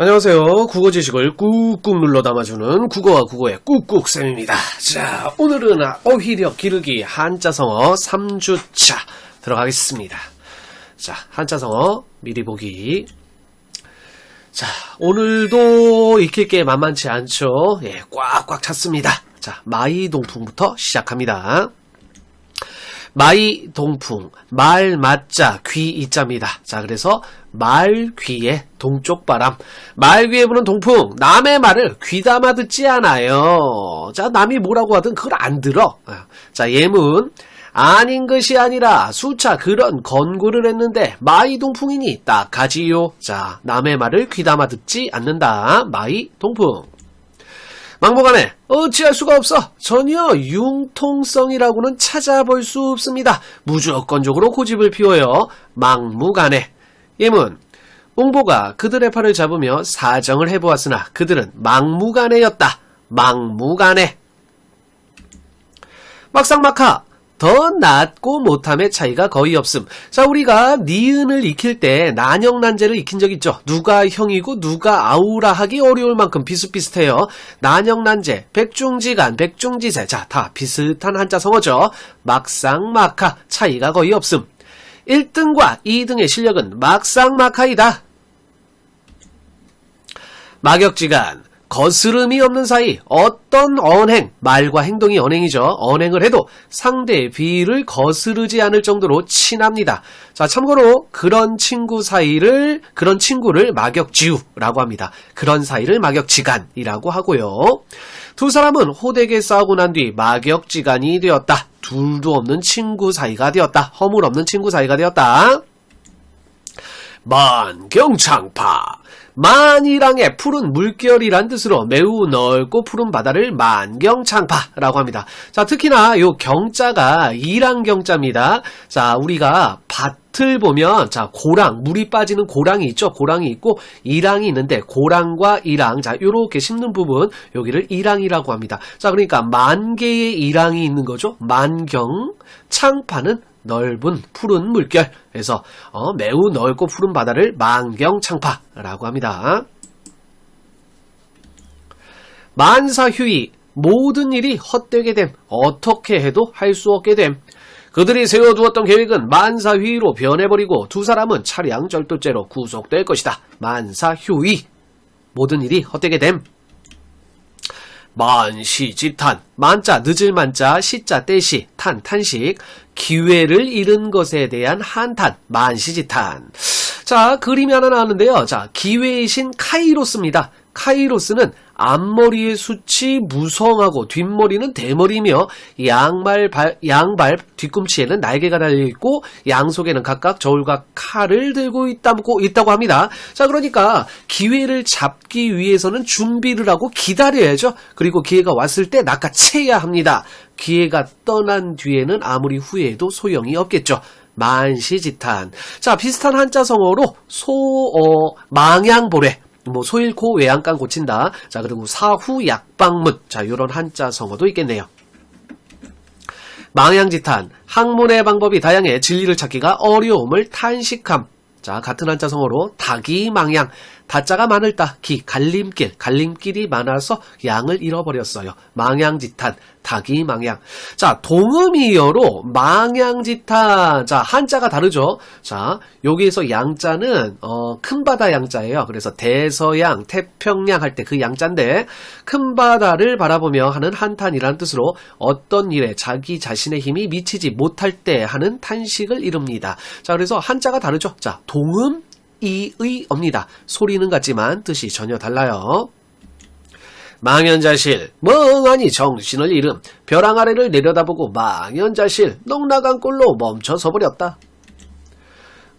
안녕하세요. 국어 지식을 꾹꾹 눌러 담아주는 국어와 국어의 꾹꾹쌤입니다. 자, 오늘은 어휘력 기르기 한자성어 3주차 들어가겠습니다. 자, 한자성어 미리 보기. 자, 오늘도 익힐 게 만만치 않죠? 예, 꽉꽉 찼습니다. 자, 마이 동풍부터 시작합니다. 마이 동풍 말 맞자 귀 이자입니다. 자 그래서 말 귀에 동쪽 바람 말 귀에 부는 동풍 남의 말을 귀담아 듣지 않아요. 자 남이 뭐라고 하든 그걸 안 들어. 자 예문 아닌 것이 아니라 수차 그런 건구를 했는데 마이 동풍이니 딱하지요. 자 남의 말을 귀담아 듣지 않는다. 마이 동풍 막무가내 어찌할 수가 없어 전혀 융통성이라고는 찾아볼 수 없습니다. 무조건적으로 고집을 피워요. 막무가내 예문 옹보가 그들의 팔을 잡으며 사정을 해보았으나 그들은 막무가내였다. 막무가내 막상막하 더 낮고 못함의 차이가 거의 없음. 자, 우리가 니은을 익힐 때 난형난제를 익힌 적 있죠. 누가 형이고 누가 아우라 하기 어려울 만큼 비슷비슷해요. 난형난제, 백중지간, 백중지세. 자, 다 비슷한 한자 성어죠. 막상막하 차이가 거의 없음. 1등과 2등의 실력은 막상막하이다. 막역지간, 거스름이 없는 사이 어떤 언행, 말과 행동이 언행이죠. 언행을 해도 상대의 비위를 거스르지 않을 정도로 친합니다. 자, 참고로 그런 친구 사이를, 그런 친구를 막역지우라고 합니다. 그런 사이를 막역지간이라고 하고요. 두 사람은 호되게 싸우고 난 뒤 막역지간이 되었다. 둘도 없는 친구 사이가 되었다. 허물 없는 친구 사이가 되었다. 만경창파 만이랑의 푸른 물결이란 뜻으로 매우 넓고 푸른 바다를 만경창파라고 합니다. 자, 특히나 요 경자가 이랑 경자입니다. 자, 우리가 밭을 보면 자, 고랑 물이 빠지는 고랑이 있죠. 고랑이 있고 이랑이 있는데 고랑과 이랑 자, 요렇게 심는 부분 여기를 이랑이라고 합니다. 자, 그러니까 만 개의 이랑이 있는 거죠. 만경 창파는 넓은 푸른 물결. 그래서 어, 매우 넓고 푸른 바다를 만경창파라고 합니다. 만사휴이 모든 일이 헛되게 됨. 어떻게 해도 할 수 없게 됨. 그들이 세워두었던 계획은 만사휴이로 변해버리고 두 사람은 차량 절도죄로 구속될 것이다. 만사휴이 모든 일이 헛되게 됨. 만시지탄 만자 늦을 만자 시자 떼시 탄 탄식 기회를 잃은 것에 대한 한탄 만시지탄. 자 그림이 하나 나왔는데요. 자 기회의 신 카이로스입니다. 카이로스는 앞머리의 숱이 무성하고 뒷머리는 대머리며 양발 발, 양발 뒤꿈치에는 날개가 달려 있고 양속에는 각각 저울과 칼을 들고 있다고, 있다고 합니다. 자, 그러니까 기회를 잡기 위해서는 준비를 하고 기다려야죠. 그리고 기회가 왔을 때 낚아채야 합니다. 기회가 떠난 뒤에는 아무리 후회해도 소용이 없겠죠. 만시지탄. 자, 비슷한 한자 성어로 소, 어, 망양보래. 뭐 소일코 외양간 고친다. 자 그리고 사후 약방문. 자 이런 한자 성어도 있겠네요. 망양지탄 학문의 방법이 다양해 진리를 찾기가 어려움을 탄식함. 자 같은 한자 성어로 닭이 망양 다자가 많을 따, 기, 갈림길, 갈림길이 많아서 양을 잃어버렸어요. 망양지탄, 닭이 망양. 자, 동음이어로 망양지탄. 자, 한자가 다르죠? 자, 여기에서 양자는, 어, 큰 바다 양자예요. 그래서 대서양, 태평양 할 때 그 양자인데, 큰 바다를 바라보며 하는 한탄이라는 뜻으로 어떤 일에 자기 자신의 힘이 미치지 못할 때 하는 탄식을 이룹니다. 자, 그래서 한자가 다르죠? 자, 동음, 이의입니다. 소리는 같지만 뜻이 전혀 달라요. 망연자실 멍하니 정신을 잃음 벼랑 아래를 내려다보고 망연자실 넉나간 꼴로 멈춰서 버렸다.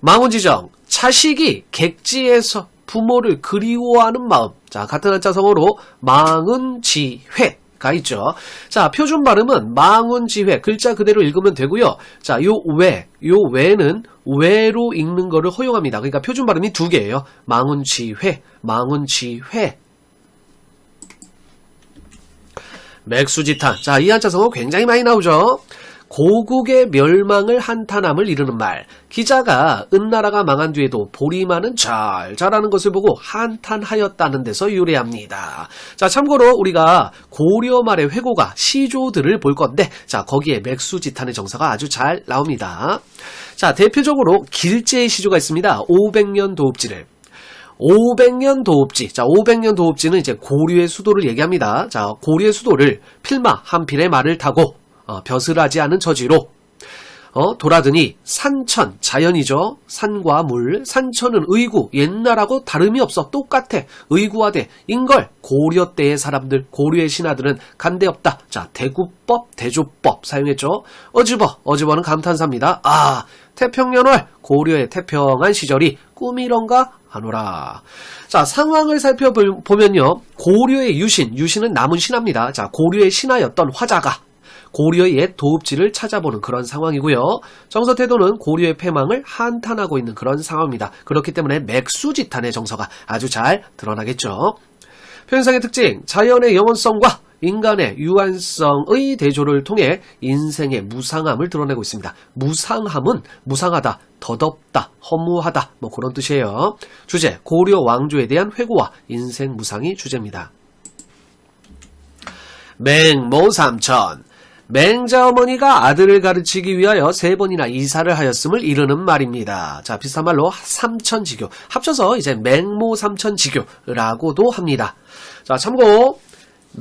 망운지정 차식이 객지에서 부모를 그리워하는 마음 자 같은 한자성어로 망은지회 가 있죠. 자, 표준 발음은 망운지회 글자 그대로 읽으면 되고요. 자, 요 외, 요 외는 외로 읽는 거를 허용합니다. 그러니까 표준 발음이 두 개예요. 망운지회, 망운지회. 맥수지탄. 자, 이 한자성어 굉장히 많이 나오죠. 고국의 멸망을 한탄함을 이르는 말. 기자가 은나라가 망한 뒤에도 보리만은 잘 자라는 것을 보고 한탄하였다는 데서 유래합니다. 자, 참고로 우리가 고려 말의 회고가 시조들을 볼 건데, 자, 거기에 맥수지탄의 정사가 아주 잘 나옵니다. 자, 대표적으로 길제의 시조가 있습니다. 500년 도읍지를. 500년 도읍지. 자, 500년 도읍지는 이제 고려의 수도를 얘기합니다. 자, 고려의 수도를 필마 한 필의 말을 타고 어, 벼슬하지 않은 처지로 어, 돌아드니 산천 자연이죠. 산과 물. 산천은 의구 옛날하고 다름이 없어 똑같아. 의구화돼 인걸 고려 때의 사람들 고려의 신하들은 간대 없다. 자 대구법 대조법 사용했죠. 어지버 어지버는 감탄사입니다. 아 태평년월 고려의 태평한 시절이 꿈이런가 하노라. 자, 상황을 살펴보면요. 고려의 유신, 유신은 남은 신하입니다. 자, 고려의 신하였던 화자가 고려의 옛 도읍지를 찾아보는 그런 상황이고요. 정서태도는 고려의 패망을 한탄하고 있는 그런 상황입니다. 그렇기 때문에 맥수지탄의 정서가 아주 잘 드러나겠죠. 표현상의 특징, 자연의 영원성과 인간의 유한성의 대조를 통해 인생의 무상함을 드러내고 있습니다. 무상함은 무상하다, 덧없다, 허무하다, 뭐 그런 뜻이에요. 주제, 고려 왕조에 대한 회고와 인생 무상이 주제입니다. 맹모 삼천. 맹자 어머니가 아들을 가르치기 위하여 세 번이나 이사를 하였음을 이르는 말입니다. 자, 비슷한 말로 삼천지교. 합쳐서 이제 맹모 삼천지교라고도 합니다. 자, 참고,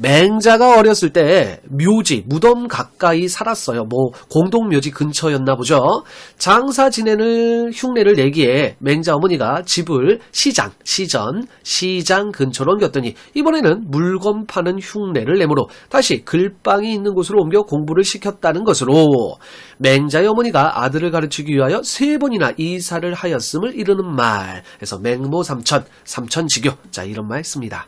맹자가 어렸을 때 묘지, 무덤 가까이 살았어요. 뭐 공동묘지 근처였나 보죠. 장사 지내는 흉내를 내기에 맹자 어머니가 집을 시장, 시전, 시장 근처로 옮겼더니 이번에는 물건 파는 흉내를 내므로 다시 글방이 있는 곳으로 옮겨 공부를 시켰다는 것으로 맹자의 어머니가 아들을 가르치기 위하여 세 번이나 이사를 하였음을 이르는 말. 그래서 맹모 삼천, 삼천지교. 자, 이런 말 씁니다.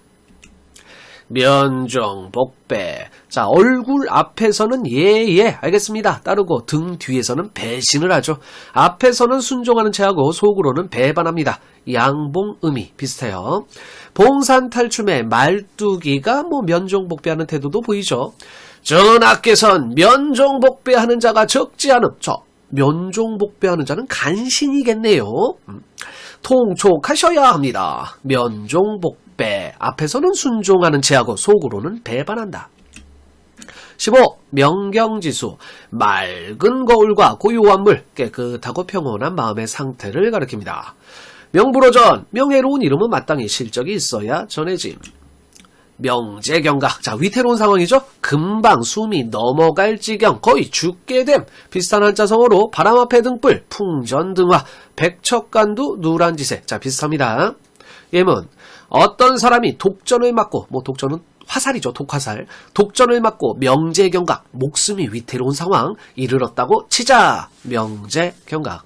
면종, 복배. 자, 얼굴 앞에서는 예, 예, 알겠습니다. 따르고 등 뒤에서는 배신을 하죠. 앞에서는 순종하는 체하고 속으로는 배반합니다. 양봉 의미 비슷해요. 봉산 탈춤의 말뚝이가 뭐 면종복배하는 태도도 보이죠. 전하께선 면종복배하는 자가 적지 않음. 저 면종복배하는 자는 간신이겠네요. 음. 통촉하셔야 합니다. 면종복 배. 배 앞에서는 순종하는 체하고 속으로는 배반한다. 15. 명경지수 맑은 거울과 고요한 물 깨끗하고 평온한 마음의 상태를 가리킵니다. 명불허전 명예로운 이름은 마땅히 실적이 있어야 전해짐. 명제경각 자 위태로운 상황이죠. 금방 숨이 넘어갈 지경 거의 죽게 됨 비슷한 한자성어로 바람 앞에 등불 풍전등화 백척간도 누란 지세 자 비슷합니다. 예문 어떤 사람이 독전을 맞고 뭐 독전은 화살이죠 독화살. 독전을 맞고 명제경각 목숨이 위태로운 상황 이르렀다고 치자 명제경각.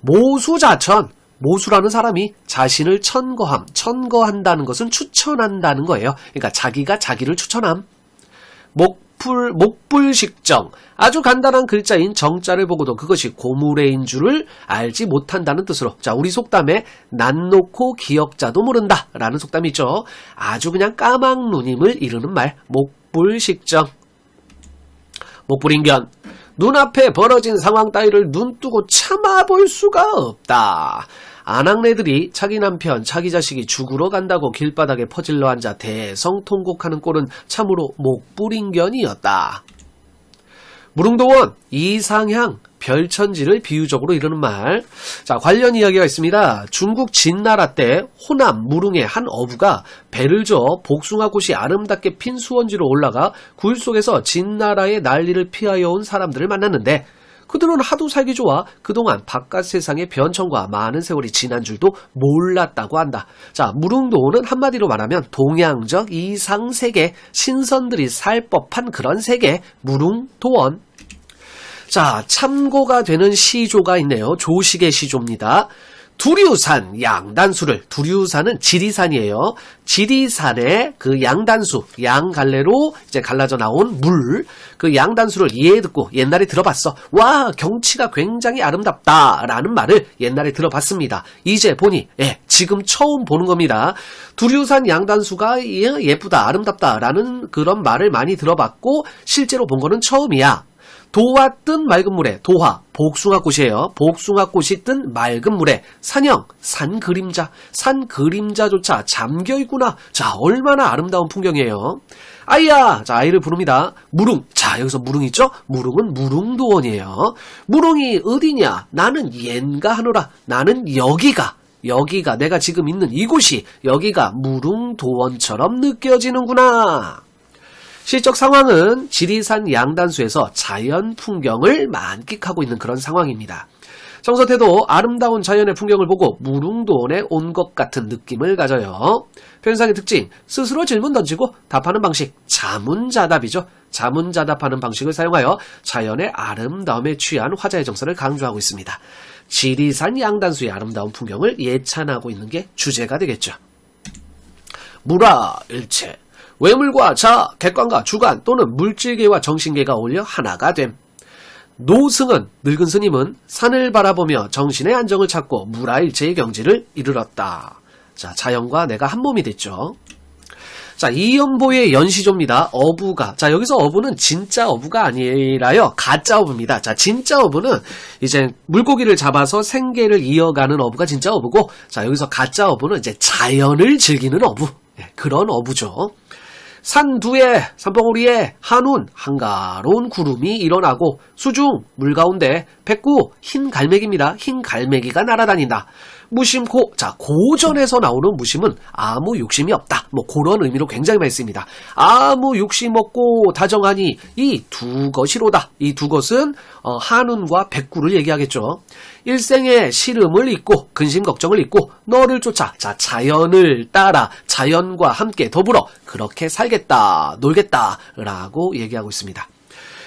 모수자천 모수라는 사람이 자신을 천거함 천거한다는 것은 추천한다는 거예요. 그러니까 자기가 자기를 추천함. 목 풀 목불식정. 아주 간단한 글자인 정자를 보고도 그것이 고무래인 줄을 알지 못한다는 뜻으로. 자 우리 속담에 난 놓고 기억자도 모른다. 라는 속담이 있죠. 아주 그냥 까막누님을 이르는 말. 목불식정. 목불인견. 눈앞에 벌어진 상황 따위를 눈 뜨고 참아볼 수가 없다 아낙네들이 자기 남편, 자기 자식이 죽으러 간다고 길바닥에 퍼질러 앉아 대성통곡하는 꼴은 참으로 목불인견이었다. 무릉도원, 이상향, 별천지를 비유적으로 이르는 말. 자, 관련 이야기가 있습니다. 중국 진나라 때 호남 무릉의 한 어부가 배를 저 복숭아꽃이 아름답게 핀 수원지로 올라가 굴 속에서 진나라의 난리를 피하여 온 사람들을 만났는데 그들은 하도 살기 좋아 그동안 바깥 세상의 변천과 많은 세월이 지난 줄도 몰랐다고 한다. 자, 무릉도는 한마디로 말하면 동양적 이상 세계, 신선들이 살 법한 그런 세계, 무릉도원. 자, 참고가 되는 시조가 있네요. 조식의 시조입니다. 두류산 양단수를 두류산은 지리산이에요. 지리산의 그 양단수 양갈래로 이제 갈라져 나온 물 그 양단수를 이해 듣고 옛날에 들어봤어. 와 경치가 굉장히 아름답다라는 말을 옛날에 들어봤습니다. 이제 보니 예 지금 처음 보는 겁니다. 두류산 양단수가 예, 예쁘다 아름답다라는 그런 말을 많이 들어봤고 실제로 본 거는 처음이야. 도화 뜬 맑은 물에 도화 복숭아꽃이에요. 복숭아꽃이 뜬 맑은 물에 산형 산 그림자 산 그림자조차 잠겨 있구나. 자 얼마나 아름다운 풍경이에요. 아이야 자 아이를 부릅니다. 무릉 자 여기서 무릉 있죠? 무릉은 무릉도원이에요. 무릉이 어디냐? 나는 옌가 하노라. 나는 여기가 여기가 내가 지금 있는 이곳이 여기가 무릉도원처럼 느껴지는구나. 시적 상황은 지리산 양단수에서 자연 풍경을 만끽하고 있는 그런 상황입니다. 정서태도 아름다운 자연의 풍경을 보고 무릉도원에 온 것 같은 느낌을 가져요. 표현상의 특징, 스스로 질문 던지고 답하는 방식, 자문자답이죠. 자문자답하는 방식을 사용하여 자연의 아름다움에 취한 화자의 정서를 강조하고 있습니다. 지리산 양단수의 아름다운 풍경을 예찬하고 있는 게 주제가 되겠죠. 무라 일체 외물과 자, 객관과 주관 또는 물질계와 정신계가 어울려 하나가 됨. 노승은 늙은 스님은 산을 바라보며 정신의 안정을 찾고 무라일체의 경지를 이르렀다. 자, 자연과 내가 한 몸이 됐죠. 자, 이연보의 연시조입니다. 어부가. 자, 여기서 어부는 진짜 어부가 아니라요. 가짜 어부입니다. 자, 진짜 어부는 이제 물고기를 잡아서 생계를 이어가는 어부가 진짜 어부고, 자, 여기서 가짜 어부는 이제 자연을 즐기는 어부. 예, 그런 어부죠. 산 두에 산봉우리에 한운 한가로운 구름이 일어나고 수중 물 가운데 백구 흰 갈매기입니다. 흰 갈매기가 날아다닌다. 무심코 자 고전에서 나오는 무심은 아무 욕심이 없다. 뭐 그런 의미로 굉장히 많이 씁니다. 아무 욕심 없고 다정하니 이 두 것이로다. 이 두 것은 어, 한운과 백구를 얘기하겠죠. 일생의 시름을 잊고 근심 걱정을 잊고 너를 쫓아 자 자연을 따라 자연과 함께 더불어 그렇게 살겠다 놀겠다 라고 얘기하고 있습니다.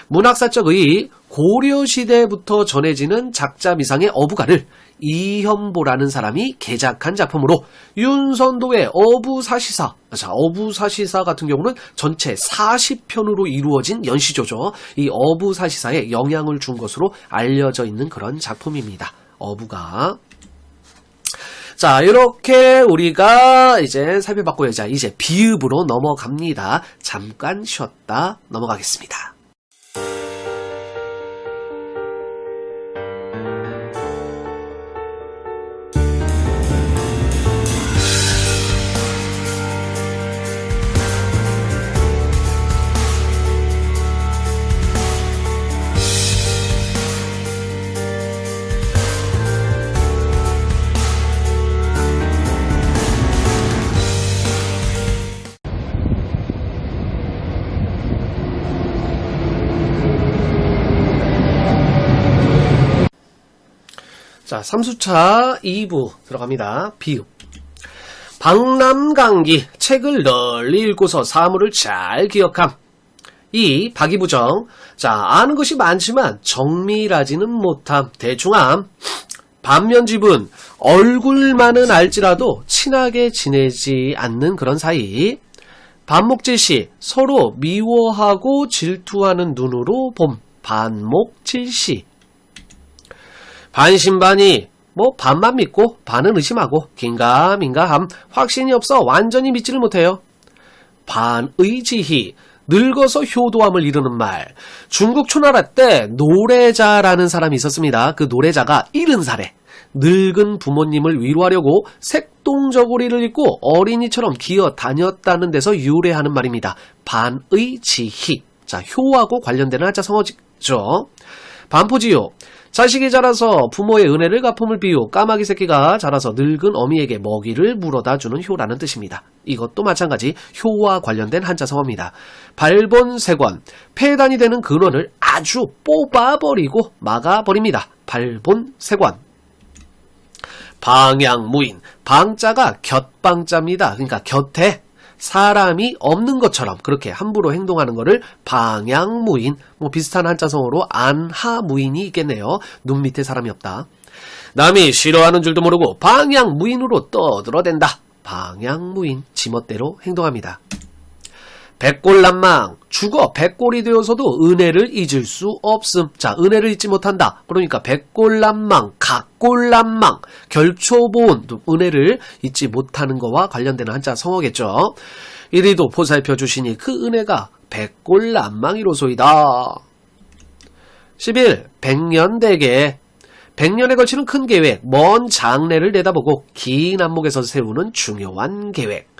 문학사적 의 고려시대부터 전해지는 작자 미상의 어부가를 이현보라는 사람이 개작한 작품으로 윤선도의 어부사시사, 자, 어부사시사 같은 경우는 전체 40편으로 이루어진 연시조죠. 이 어부사시사에 영향을 준 것으로 알려져 있는 그런 작품입니다. 어부가. 자, 이렇게 우리가 이제 살펴봤고요. 자, 이제 비읍으로 넘어갑니다. 잠깐 쉬었다 넘어가겠습니다. 자, 3수차 2부 들어갑니다. 비읍. 박남강기 책을 널리 읽고서 사물을 잘 기억함. 이 박이부정. 자, 아는 것이 많지만 정밀하지는 못함. 대충함. 반면 집은 얼굴만은 알지라도 친하게 지내지 않는 그런 사이. 반목질시 서로 미워하고 질투하는 눈으로 봄. 반목질시. 반신반의 뭐 반만 믿고 반은 의심하고 긴가민가함 확신이 없어 완전히 믿지를 못해요. 반의지희 늙어서 효도함을 이루는 말. 중국 초나라 때 노래자라는 사람이 있었습니다. 그 노래자가 70살에 늙은 부모님을 위로하려고 색동저고리를 입고 어린이처럼 기어 다녔다는 데서 유래하는 말입니다. 반의지희. 자, 효하고 관련되는 한자 성어죠. 반포지요. 자식이 자라서 부모의 은혜를 갚음을 비유 까마귀 새끼가 자라서 늙은 어미에게 먹이를 물어다 주는 효라는 뜻입니다. 이것도 마찬가지 효와 관련된 한자 성어입니다. 발본세권 폐단이 되는 근원을 아주 뽑아버리고 막아버립니다. 발본세권 방향무인 방자가 곁방자입니다. 그러니까 곁에 사람이 없는 것처럼 그렇게 함부로 행동하는 것을 방향무인 뭐 비슷한 한자성어로 안하무인이 있겠네요. 눈 밑에 사람이 없다. 남이 싫어하는 줄도 모르고 방향무인으로 떠들어댄다. 방향무인 지멋대로 행동합니다. 백골난망 죽어 백골이 되어서도 은혜를 잊을 수 없음. 자, 은혜를 잊지 못한다. 그러니까 백골난망, 각골난망, 결초보온 은혜를 잊지 못하는 것과 관련되는 한자 성어겠죠. 이리도 보살펴 주시니 그 은혜가 백골난망이로소이다. 11. 백년대계. 백년에 걸치는 큰 계획, 먼 장래를 내다보고 긴 안목에서 세우는 중요한 계획.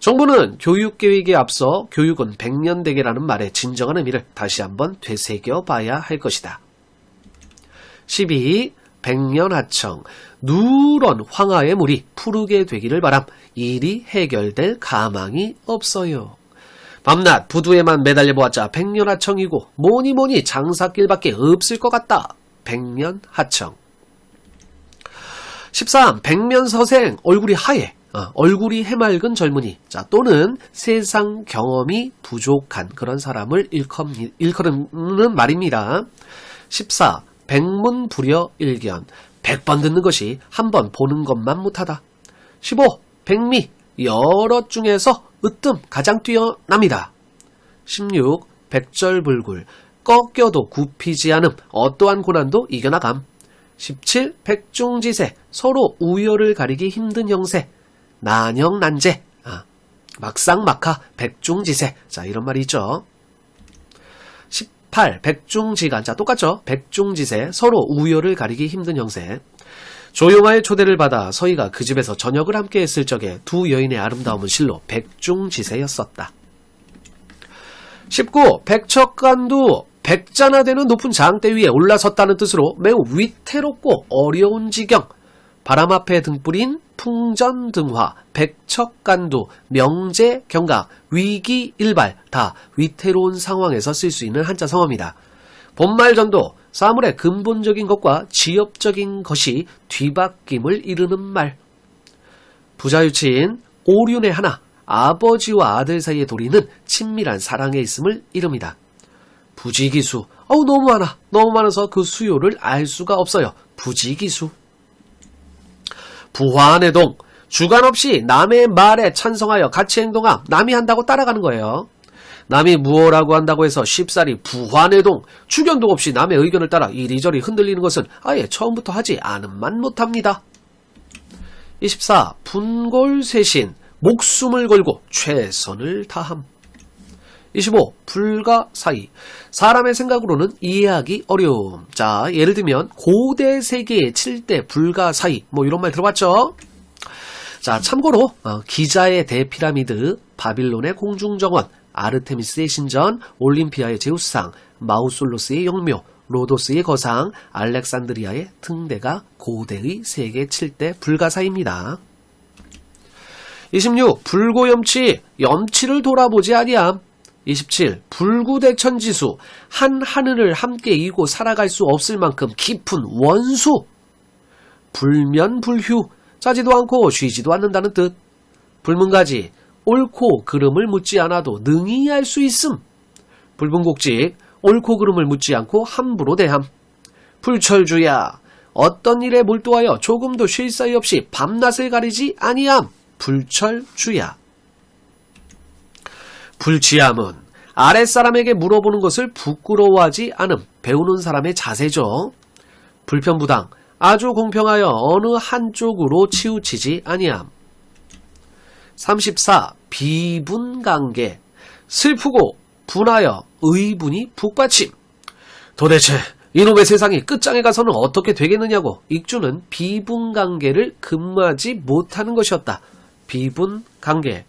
정부는 교육 계획에 앞서 교육은 백년대계라는 말의 진정한 의미를 다시 한번 되새겨 봐야 할 것이다. 12. 백년하청. 누런 황하의 물이 푸르게 되기를 바람. 일이 해결될 가망이 없어요. 밤낮 부두에만 매달려 보았자 백년하청이고 뭐니 뭐니 장사길밖에 없을 것 같다. 백년하청. 13. 백면서생 얼굴이 하얘. 어, 얼굴이 해맑은 젊은이. 자, 또는 세상 경험이 부족한 그런 사람을 일컫, 일컬는 말입니다. 14. 백문 불여 일견. 100번 듣는 것이 한 번 보는 것만 못하다. 15. 백미. 여러 중에서 으뜸 가장 뛰어납니다. 16. 백절불굴. 꺾여도 굽히지 않음. 어떠한 고난도 이겨나감. 17. 백중지세. 서로 우열을 가리기 힘든 형세. 난영난제. 아, 막상막하 백중지세. 자, 이런 말이 있죠. 18. 백중지간. 자, 똑같죠? 백중지세. 서로 우열을 가리기 힘든 형세. 조용화의 초대를 받아 서희가 그 집에서 저녁을 함께 했을 적에 두 여인의 아름다움은 실로 백중지세였었다. 19. 백척간도 백자나 되는 높은 장대 위에 올라섰다는 뜻으로 매우 위태롭고 어려운 지경. 바람 앞에 등불인 풍전등화, 백척간도, 명제, 경각, 위기, 일발 다 위태로운 상황에서 쓸 수 있는 한자 성어입니다. 본말 전도 사물의 근본적인 것과 지엽적인 것이 뒤바뀜을 이루는 말. 부자유치인 오륜의 하나, 아버지와 아들 사이의 도리는 친밀한 사랑에 있음을 이릅니다. 부지기수, 어우 너무 많아. 너무 많아서 그 수요를 알 수가 없어요. 부지기수. 부화내동, 주관 없이 남의 말에 찬성하여 같이 행동함, 남이 한다고 따라가는 거예요. 남이 무엇라고 한다고 해서 쉽사리 부화내동, 주견도 없이 남의 의견을 따라 이리저리 흔들리는 것은 아예 처음부터 하지 않음만 못합니다. 24. 분골쇄신, 목숨을 걸고 최선을 다함. 25. 불가사의. 사람의 생각으로는 이해하기 어려움. 자, 예를 들면 고대 세계의 7대 불가사의. 뭐 이런 말 들어봤죠? 자, 참고로 어, 기자의 대피라미드, 바빌론의 공중정원, 아르테미스의 신전, 올림피아의 제우스상, 마우솔로스의 영묘, 로도스의 거상, 알렉산드리아의 등대가 고대의 세계 7대 불가사입니다. 26. 불고염치, 염치를 돌아보지 아니함. 27. 불구대 천지수, 한 하늘을 함께 이고 살아갈 수 없을 만큼 깊은 원수. 불면불휴, 짜지도 않고 쉬지도 않는다는 뜻. 불문가지, 옳고 그름을 묻지 않아도 능히 할수 있음. 불분곡직, 옳고 그름을 묻지 않고 함부로 대함. 불철주야, 어떤 일에 몰두하여 조금도 쉴 사이 없이 밤낮을 가리지 아니함. 불철주야. 불치함은 아랫사람에게 물어보는 것을 부끄러워하지 않음, 배우는 사람의 자세죠. 불편부당, 아주 공평하여 어느 한쪽으로 치우치지 아니함. 34. 비분관계, 슬프고 분하여 의분이 북받침. 도대체 이놈의 세상이 끝장에 가서는 어떻게 되겠느냐고 익주는 비분관계를 근무하지 못하는 것이었다. 비분관계.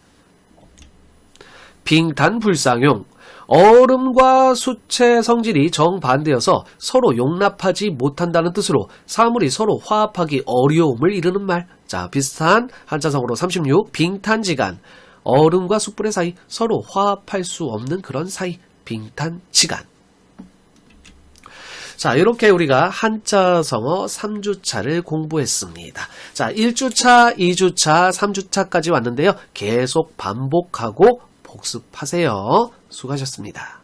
빙탄 불상용 얼음과 수체 성질이 정반대여서 서로 용납하지 못한다는 뜻으로 사물이 서로 화합하기 어려움을 이르는 말. 자, 비슷한 한자성어로 36 빙탄지간 얼음과 숯불의 사이 서로 화합할 수 없는 그런 사이 빙탄지간. 자, 이렇게 우리가 한자성어 3주차를 공부했습니다. 자, 1주차, 2주차, 3주차까지 왔는데요. 계속 반복하고 복습하세요. 수고하셨습니다.